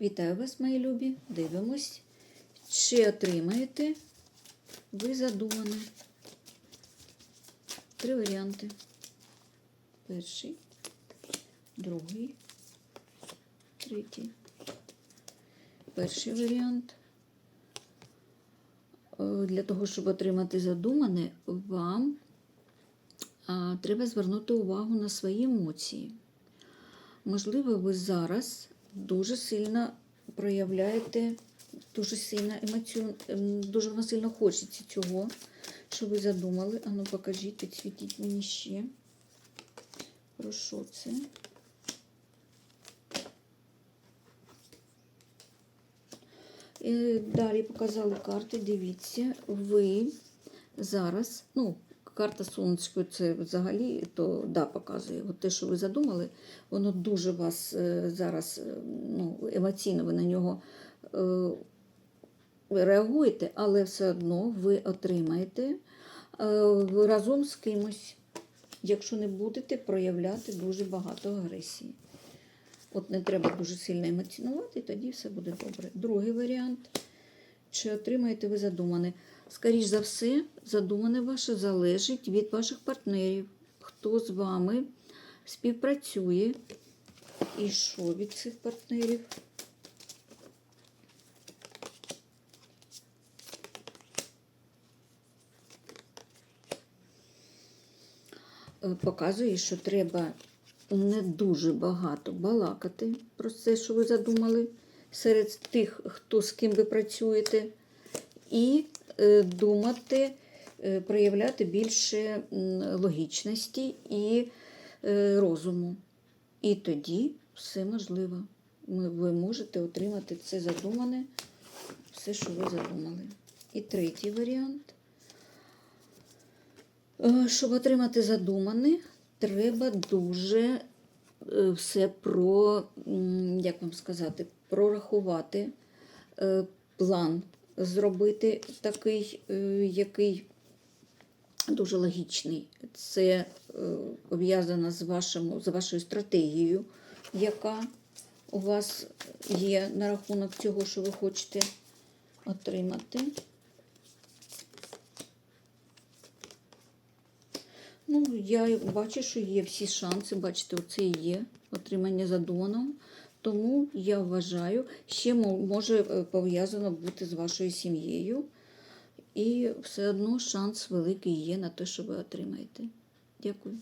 Вітаю вас, мої любі. Дивимось, чи отримаєте ви задумане. Три варіанти. Перший, другий, третій. Перший варіант. Е, Для того, щоб отримати задумане, вам треба звернути увагу на свої емоції. Можливо, ви зараз дуже сильно проявляєте, дуже сильно емоціон... ем, дуже вам сильно хочеться цього, що ви задумали. Ану, покажіть, підсвітіть мені ще. Про що це? Е, Далі показали карти. Дивіться, ви зараз, ну, карта сонечко, це взагалі, то да, показує. От те, що ви задумали, воно дуже вас е, зараз е, ну, емоційно ви на нього е, реагуєте, але все одно ви отримаєте разом з кимось, якщо не будете проявляти дуже багато агресії. От не треба дуже сильно емоціонувати, тоді все буде добре. Другий варіант. Чи отримаєте ви задумане? Скоріш за все, задумане ваше залежить від ваших партнерів. Хто з вами співпрацює і що від цих партнерів? Е, Показує, що треба не дуже багато балакати про це, що ви задумали серед тих, хто з ким ви працюєте, і е, думати, е, проявляти більше логічності і е, розуму. І тоді все можливо. Ви можете отримати це задумане, все, що ви задумали. І третій варіант. Щоб отримати задумане, треба дуже все про, як вам сказати, прорахувати е, план, зробити такий, е, який дуже логічний. Це е, пов'язано з, з вашою стратегією, яка у вас є на рахунок цього, що ви хочете отримати. Ну, я бачу, що є всі шанси. Бачите, оце і є отримання задуманого. Тому я вважаю, ще може е, пов'язано бути з вашою сім'єю. І все одно шанс великий є на те, що ви отримаєте. Дякую.